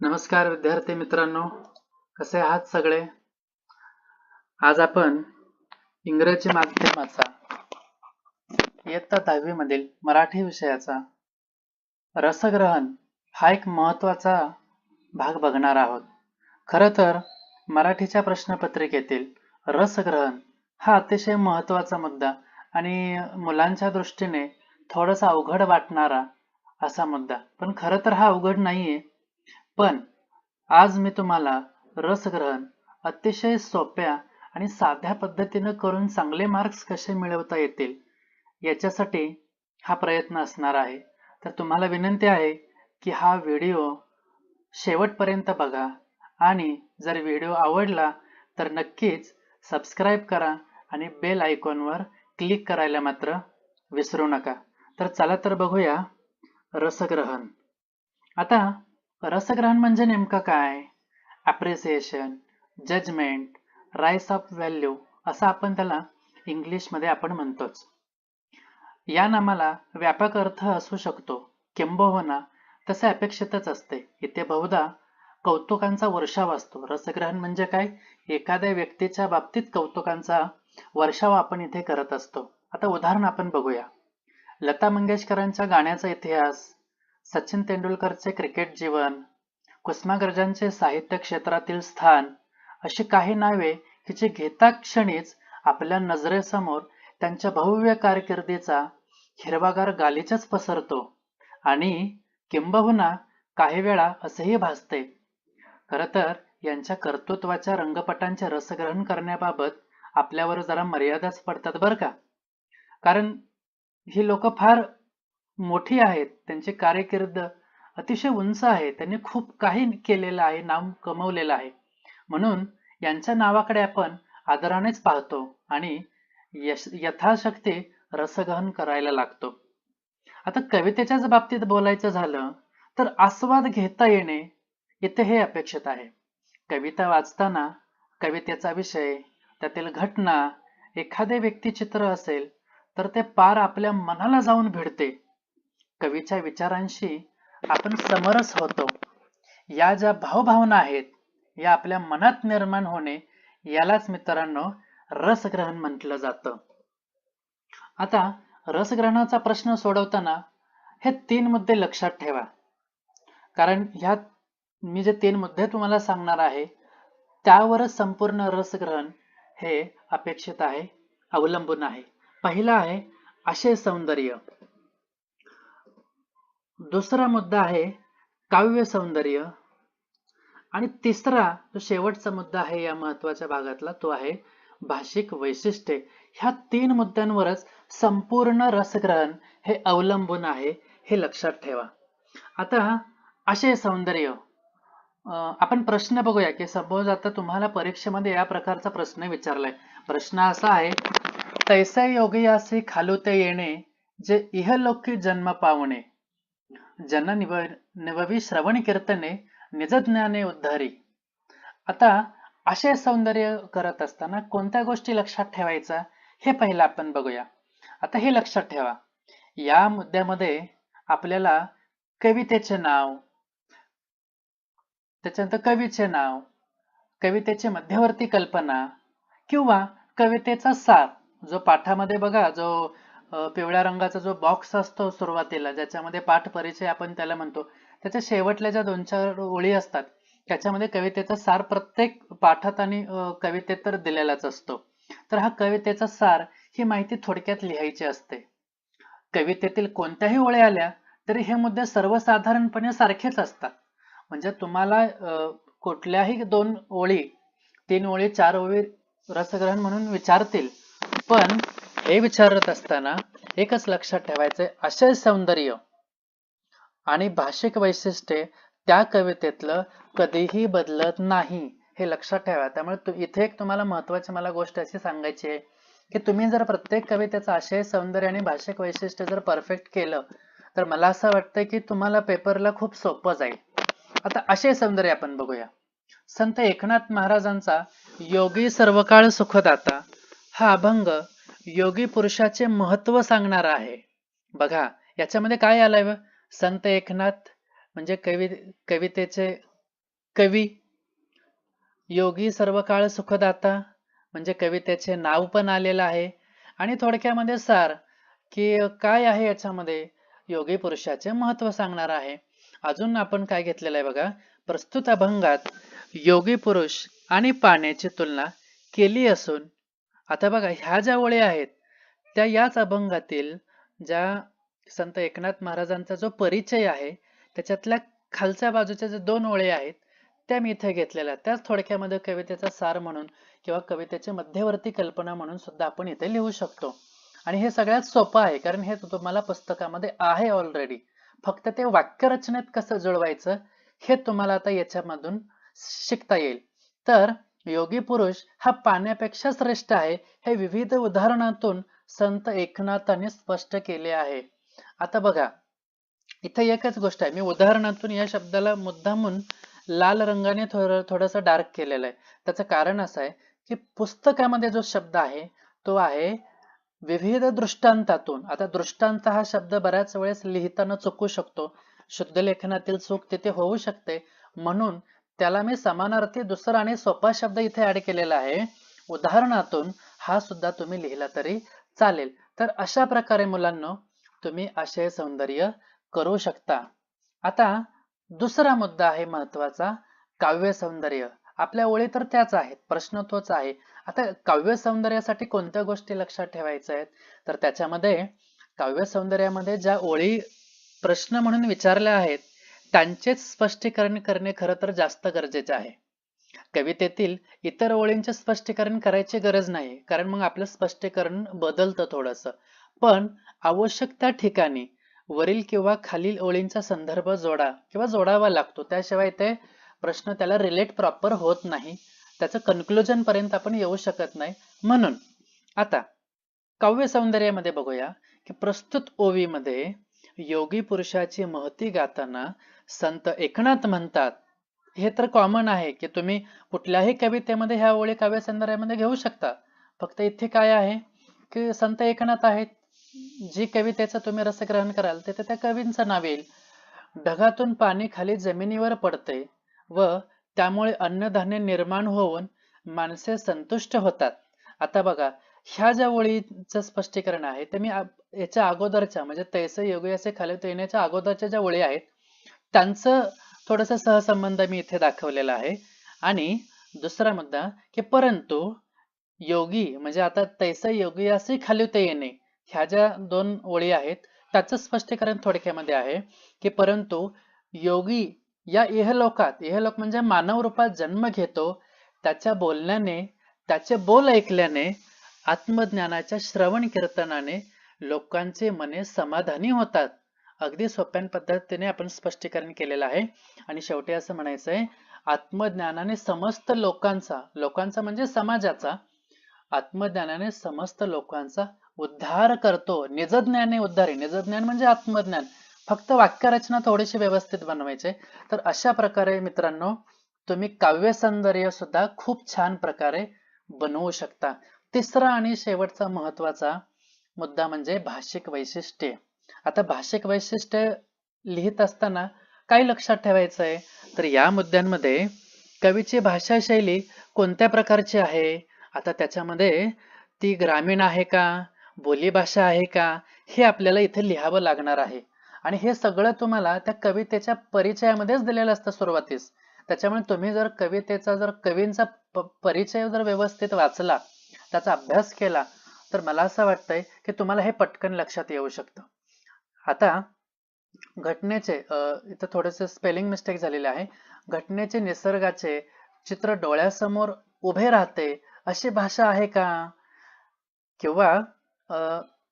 नमस्कार विद्यार्थी मित्रांनो कसे आहात सगळे? आज आपण इंग्रजी माध्यमाचा इयत्ता दहावी मधील मराठी विषयाचा रसग्रहण हा एक महत्त्वाचा भाग बघणार आहोत. खर तर मराठीच्या प्रश्नपत्रिकेतील रसग्रहण हा अतिशय महत्त्वाचा मुद्दा आणि मुलांच्या दृष्टीने थोडासा अवघड वाटणारा असा मुद्दा. पण खरं तर हा अवघड नाहीये. पण आज मी तुम्हाला रसग्रहण अतिशय सोप्या आणि साध्या पद्धतीनं करून चांगले मार्क्स कसे मिळवता येतील याच्यासाठी हा प्रयत्न असणार आहे. तर तुम्हाला विनंती आहे की हा व्हिडिओ शेवटपर्यंत बघा आणि जर व्हिडिओ आवडला तर नक्कीच सबस्क्राईब करा आणि बेल आयकॉनवर क्लिक करायला मात्र विसरू नका. तर चला तर बघूया रसग्रहण. आता रसग्रहण म्हणजे नेमकं काय? Appreciation judgement rise of value असं आपण त्याला इंग्लिशमध्ये आपण म्हणतोच. या नामाला व्यापक अर्थ असू शकतो. किंबहुना तसे अपेक्षितच असते. इथे बहुधा कौतुकांचा वर्षाव असतो. रसग्रहण म्हणजे काय? एखाद्या व्यक्तीच्या बाबतीत कौतुकांचा वर्षाव आपण इथे करत असतो. आता उदाहरण आपण बघूया. लता मंगेशकरांच्या गाण्याचा इतिहास सचिन तेंडुलकरचे क्रिकेट जीवन कुसुमाग्रजांचे साहित्य क्षेत्रातील स्थान अशी काही नावे की जी घेता क्षणीच आपल्या नजरेसमोर त्यांच्या भव्य कारकिर्दीचा हिरवागार गालीचाच पसरतो आणि किंबहुना काही वेळा असेही भासते. खर तर यांच्या कर्तृत्वाच्या रंगपटांचे रसग्रहण करण्याबाबत आपल्यावर जरा मर्यादाच पडतात बरं का? कारण ही लोक फार मोठी आहेत त्यांची कार्यकिर्द अतिशय उंच आहे त्यांनी खूप काही केलेलं आहे नाम कमवलेलं आहे. म्हणून यांच्या नावाकडे आपण आदरानेच पाहतो आणि यथाशक्ती रसगहन करायला लागतो. आता कवितेच्याच बाबतीत बोलायचं झालं तर आस्वाद घेता येणे इथे हे अपेक्षित आहे. कविता वाचताना कवितेचा विषय त्यातील घटना एखादे व्यक्तिचित्र असेल तर ते पार आपल्या मनाला जाऊन भिडते. कवीच्या विचारांशी आपण समरस होतो. या ज्या भावभावना आहेत या आपल्या मनात निर्माण होणे यालाच मित्रांनो रसग्रहण म्हटलं जातं. आता रसग्रहणाचा प्रश्न सोडवताना हे तीन मुद्दे लक्षात ठेवा. कारण ह्या मी जे तीन मुद्दे तुम्हाला सांगणार आहे त्यावरच संपूर्ण रसग्रहण हे अपेक्षित आहे अवलंबून आहे. पहिला आहे आशय सौंदर्य. दुसरा मुद्दा आहे काव्य सौंदर्य. आणि तिसरा जो शेवटचा मुद्दा आहे या महत्त्वाच्या भागातला तो आहे भाषिक वैशिष्ट्ये. ह्या तीन मुद्द्यांवरच संपूर्ण रसग्रहण हे अवलंबून आहे हे लक्षात ठेवा. आता असे सौंदर्य. आपण प्रश्न बघूया की सपोज आता तुम्हाला परीक्षेमध्ये या प्रकारचा प्रश्न विचारलाय. प्रश्न असा आहे तैसे योगी असे खालुते येणे जे इहलोकी जन्म पावणे. जन निव निववी श्रवण कीर्तने निजज्ञाने उद्धारी. आता असे सौंदर्य करत असताना कोणत्या गोष्टी लक्षात ठेवायचा हे पहिलं आपण बघूया. आता हे लक्षात ठेवा. या मुद्द्यामध्ये आपल्याला कवितेचे नाव त्याच्यानंतर कवीचे नाव कवितेचे मध्यवर्ती कल्पना किंवा कवितेचा सार जो पाठामध्ये बघा जो पिवळ्या रंगाचा जो बॉक्स असतो सुरुवातीला ज्याच्यामध्ये पाठ परिचय आपण त्याला म्हणतो त्याच्या शेवटल्या ज्या दोन चार ओळी असतात त्याच्यामध्ये कवितेचा सार प्रत्येक पाठात आणि कवितेत तर दिलेलाच असतो. तर हा कवितेचा सार ही माहिती थोडक्यात लिहायची असते. कवितेतील कोणत्याही ओळी आल्या तरी हे मुद्दे सर्वसाधारणपणे सारखेच असतात. म्हणजे तुम्हाला कुठल्याही दोन ओळी तीन ओळी चार ओळी रसग्रहण म्हणून विचारतील पण हे विचारत असताना एकच लक्षात ठेवायचंय अशय सौंदर्य. आणि भाषिक वैशिष्ट्ये त्या कवितेतलं कधीही बदलत नाही हे लक्षात ठेवा. त्यामुळे इथे एक तुम्हाला महत्वाची मला गोष्ट अशी सांगायची आहे की तुम्ही जर प्रत्येक कवितेचा आशय सौंदर्य आणि भाषिक वैशिष्ट्य जर परफेक्ट केलं तर मला असं वाटतं की तुम्हाला पेपरला खूप सोपं जाईल. आता आशय सौंदर्य आपण बघूया. संत एकनाथ महाराजांचा योगी सर्वकाळ सुखदाता हा अभंग योगी पुरुषाचे महत्त्व सांगणार आहे. बघा याच्यामध्ये काय आलंय संत एकनाथ म्हणजे कवि कवितेचे कवी. योगी सर्व काळ सुखदाता म्हणजे कवितेचे नाव पण आलेलं आहे. आणि थोडक्यामध्ये सार की काय आहे याच्यामध्ये? योगी पुरुषाचे महत्त्व सांगणार आहे. अजून आपण काय घेतलेलं आहे बघा? प्रस्तुत अभंगात योगी पुरुष आणि पाण्याची तुलना केली असून आता बघा ह्या ज्या ओळी आहेत त्या याच अभंगातील ज्या संत एकनाथ महाराजांचा जो परिचय आहे त्याच्यातल्या खालच्या बाजूच्या जे दोन ओळ्या आहेत त्या मी इथे घेतलेल्या त्याच थोडक्यामध्ये कवितेचा सार म्हणून किंवा कवितेची मध्यवर्ती कल्पना म्हणून सुद्धा आपण इथे लिहू शकतो. आणि हे सगळ्यात सोपं आहे कारण हे तुम्हाला पुस्तकामध्ये आहे ऑलरेडी फक्त ते वाक्यरचनेत कसं जुळवायचं हे तुम्हाला आता याच्यामधून शिकता येईल. तर योगी पुरुष हा पाण्यापेक्षा श्रेष्ठ आहे हे विविध उदाहरणातून संत एकनाथाने स्पष्ट केले आहे. आता बघा इथे एकच गोष्ट आहे. मी उदाहरणातून या शब्दाला मुद्दामून लाल रंगाने थोडं थोडंसं डार्क केलेलं आहे. त्याचं कारण असं आहे की पुस्तकामध्ये जो शब्द आहे तो आहे विविध दृष्टांतातून. आता दृष्टांत हा शब्द बऱ्याच वेळेस लिहिताना चुकू शकतो. शुद्ध लेखनातील चूक तिथे होऊ शकते. म्हणून त्याला मी समानार्थी दुसरा आणि सोपा शब्द इथे ऍड केलेला आहे. उदाहरणातून हा सुद्धा तुम्ही लिहिला तरी चालेल. तर अशा प्रकारे मुलांना तुम्ही आशय सौंदर्य करू शकता. आता दुसरा मुद्दा आहे महत्त्वाचा काव्य सौंदर्य. आपल्या ओळी तर त्याच आहेत प्रश्न तोच आहे. आता काव्य सौंदर्यासाठी कोणत्या गोष्टी लक्षात ठेवायच्या आहेत? तर त्याच्यामध्ये काव्य सौंदर्यामध्ये ज्या ओळी प्रश्न म्हणून विचारल्या आहेत त्यांचेच स्पष्टीकरण करणे खरं तर जास्त गरजेचे आहे. कवितेतील इतर ओळींचे स्पष्टीकरण करायची गरज नाही कारण मग आपलं स्पष्टीकरण बदलतं थोडस. पण आवश्यक त्या ठिकाणी वरील किंवा खालील ओळींचा संदर्भ जोडा किंवा जोडावा लागतो. त्याशिवाय ते प्रश्न त्याला रिलेट प्रॉपर होत नाही. त्याचं कन्क्लुजन पर्यंत आपण येऊ शकत नाही. म्हणून आता काव्य सौंदर्यामध्ये बघूया की प्रस्तुत ओवीमध्ये योगी पुरुषाची महती गाताना संत एकनाथ म्हणतात हे तर कॉमन आहे की तुम्ही कुठल्याही कवितेमध्ये ह्या ओळी काव्य संदर्भामध्ये घेऊ शकता. फक्त इथे काय आहे की संत एकनाथ आहेत. जी कवितेचं तुम्ही रसग्रहण कराल तिथे त्या कवींचं नाव येईल. ढगातून पाणी खाली जमिनीवर पडते व त्यामुळे अन्नधान्य निर्माण होऊन माणसे संतुष्ट होतात. आता बघा ह्या ज्या ओळीचं स्पष्टीकरण आहे ते मी याच्या अगोदरच्या म्हणजे तैसे योगी खाली येण्याच्या अगोदरच्या ज्या ओळी आहेत त्यांचं थोडस सहसंबंध मी इथे दाखवलेला आहे. आणि दुसरा मुद्दा की परंतु योगी म्हणजे आता तैसे योगी असे खाली येणे ह्या ज्या दोन ओळी आहेत त्याचं स्पष्टीकरण थोडक्यामध्ये आहे की परंतु योगी या इहलोकात इहलोक म्हणजे मानव रूपात जन्म घेतो त्याच्या बोलण्याने त्याचे बोल ऐकल्याने आत्मज्ञानाच्या श्रवण कीर्तनाने लोकांचे मने समाधानी होतात. अगदी सोप्या पद्धतीने आपण स्पष्टीकरण केलेलं आहे. आणि शेवटी असं म्हणायचं आहे आत्मज्ञानाने समस्त लोकांचा लोकांचा म्हणजे समाजाचा आत्मज्ञानाने समस्त लोकांचा उद्धार करतो. निजज्ञाने उद्धारी निजज्ञान म्हणजे आत्मज्ञान. फक्त वाक्यरचना थोडीशी व्यवस्थित बनवायचे. तर अशा प्रकारे मित्रांनो तुम्ही काव्य सौंदर्य सुद्धा खूप छान प्रकारे बनवू शकता. तिसरा आणि शेवटचा महत्त्वाचा मुद्दा म्हणजे भाषिक वैशिष्ट्ये. आता भाषिक वैशिष्ट्य लिहित असताना काय लक्षात ठेवायचं आहे तर या मुद्द्यांमध्ये कवीची भाषा शैली कोणत्या प्रकारची आहे? आता त्याच्यामध्ये ती ग्रामीण आहे का? बोलीभाषा आहे का? हे आपल्याला इथे लिहावं लागणार आहे. आणि हे सगळं तुम्हाला त्या कवितेच्या परिचयामध्येच दिलेलं असतं सुरुवातीस. त्याच्यामुळे तुम्ही जर कवितेचा जर कवींचा परिचय जर व्यवस्थित वाचला त्याचा अभ्यास केला तर मला असं वाटतंय की तुम्हाला हे पटकन लक्षात येऊ शकतं. आता घटनेचे इथं थोडेसे स्पेलिंग मिस्टेक झालेले आहे. घटनेचे निसर्गाचे चित्र डोळ्यासमोर उभे राहते अशी भाषा आहे का? किंवा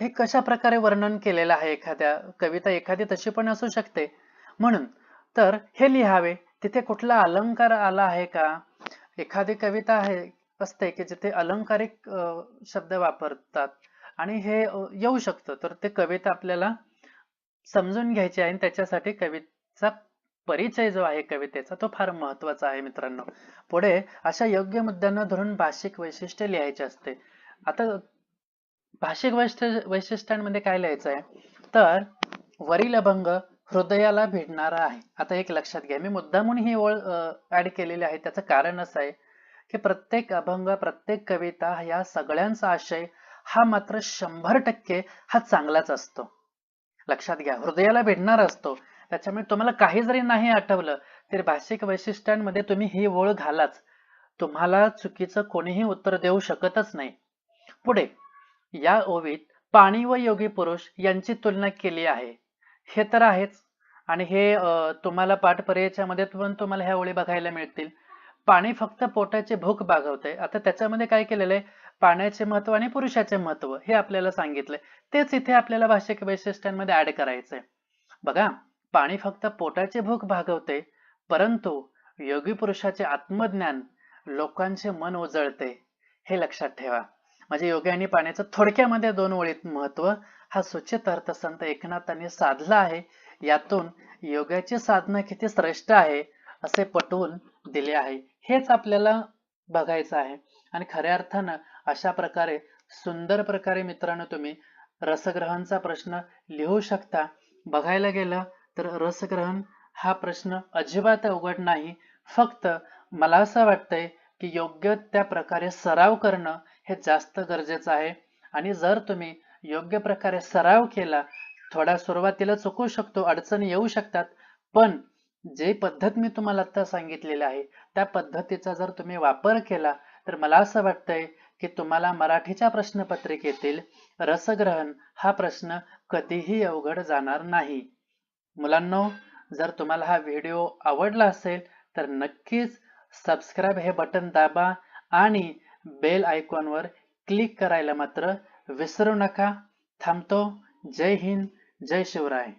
हे कशा प्रकारे वर्णन केलेलं आहे एखाद्या कविता एखादी तशी पण असू शकते. म्हणून तर हे लिहावे तिथे कुठला अलंकार आला आहे का? एखादी कविता आहे असते की जिथे अलंकारिक शब्द वापरतात. आणि हे येऊ शकतं. तर ते कविता आपल्याला समजून घ्यायची आहे आणि त्याच्यासाठी कवितेचा परिचय जो आहे कवितेचा तो फार महत्त्वाचा आहे मित्रांनो. पुढे अशा योग्य मुद्द्यांना धरून भाषिक वैशिष्ट्य लिहायचे असते. आता भाषिक वैशिष्ट्य वैशिष्ट्यांमध्ये काय लिहायचं आहे? तर वरील अभंग हृदयाला भिडणारा आहे. आता एक लक्षात घ्या. मी मुद्दामून ही ओळ ऍड केलेली आहे. त्याचं कारण असं आहे की प्रत्येक अभंग प्रत्येक कविता या सगळ्यांचा आशय हा मात्र शंभर टक्के हा चांगलाच असतो. लक्षात घ्या हृदयाला भिडणारा असतो. त्याच्यामुळे तुम्हाला काही जरी नाही आठवलं तरी भाषिक वैशिष्ट्यांमध्ये तुम्ही ही ओळ घालाच. तुम्हाला चुकीचं कोणीही उत्तर देऊ शकतच नाही. पुढे या ओवीत पाणी व योगी पुरुष यांची तुलना केली आहे. हे तर आहेच. आणि हे तुम्हाला पाठपर्याच्या मध्ये पण तुम्हाला ह्या ओळी बघायला मिळतील. पाणी फक्त पोटाचे भूक भागवते. आता त्याच्यामध्ये काय केलेलं आहे? पाण्याचे महत्त्व आणि पुरुषाचे महत्त्व हे आपल्याला सांगितले तेच इथे आपल्याला भाषिक वैशिष्ट्यांमध्ये ऍड करायचंय. बघा पाणी फक्त पोटाचे भूक भागवते परंतु योगी पुरुषाचे आत्मज्ञान लोकांचे मन उजळते. हे लक्षात ठेवा. म्हणजे योगी आणि पाण्याचं थोडक्यामध्ये दोन ओळीत महत्त्व हा सूचित अर्थ संत एकनाथांनी साधला आहे. यातून योगाची साधना किती श्रेष्ठ आहे असे पटवून दिले आहे हेच आपल्याला बघायचं आहे. आणि खऱ्या अर्थानं अशा प्रकारे सुंदर प्रकारे मित्रांनो तुम्ही रसग्रहणचा प्रश्न लिहू शकता. बघायला गेलं तर रसग्रहण हा प्रश्न अजिबात अवघड नाही. फक्त मला असं वाटतंय की योग्य त्या प्रकारे सराव करणं हे जास्त गरजेचं आहे. आणि जर तुम्ही योग्य प्रकारे सराव केला थोड्या सुरुवातीला चुकू शकतो अडचणी येऊ शकतात. पण जे पद्धत मी तुम्हाला आता सांगितलेली आहे त्या पद्धतीचा जर तुम्ही वापर केला तर मला असं वाटतंय की तुम्हाला मराठीच्या प्रश्नपत्रिकेतील रसग्रहण हा प्रश्न कधीही अवघड जाणार नाही. मुलांनो जर तुम्हाला हा व्हिडिओ आवडला असेल तर नक्कीच सबस्क्राईब हे बटन दाबा आणि बेल आयकॉनवर क्लिक करायला मात्र विसरू नका. थांबतो. जय हिंद. जय शिवराय.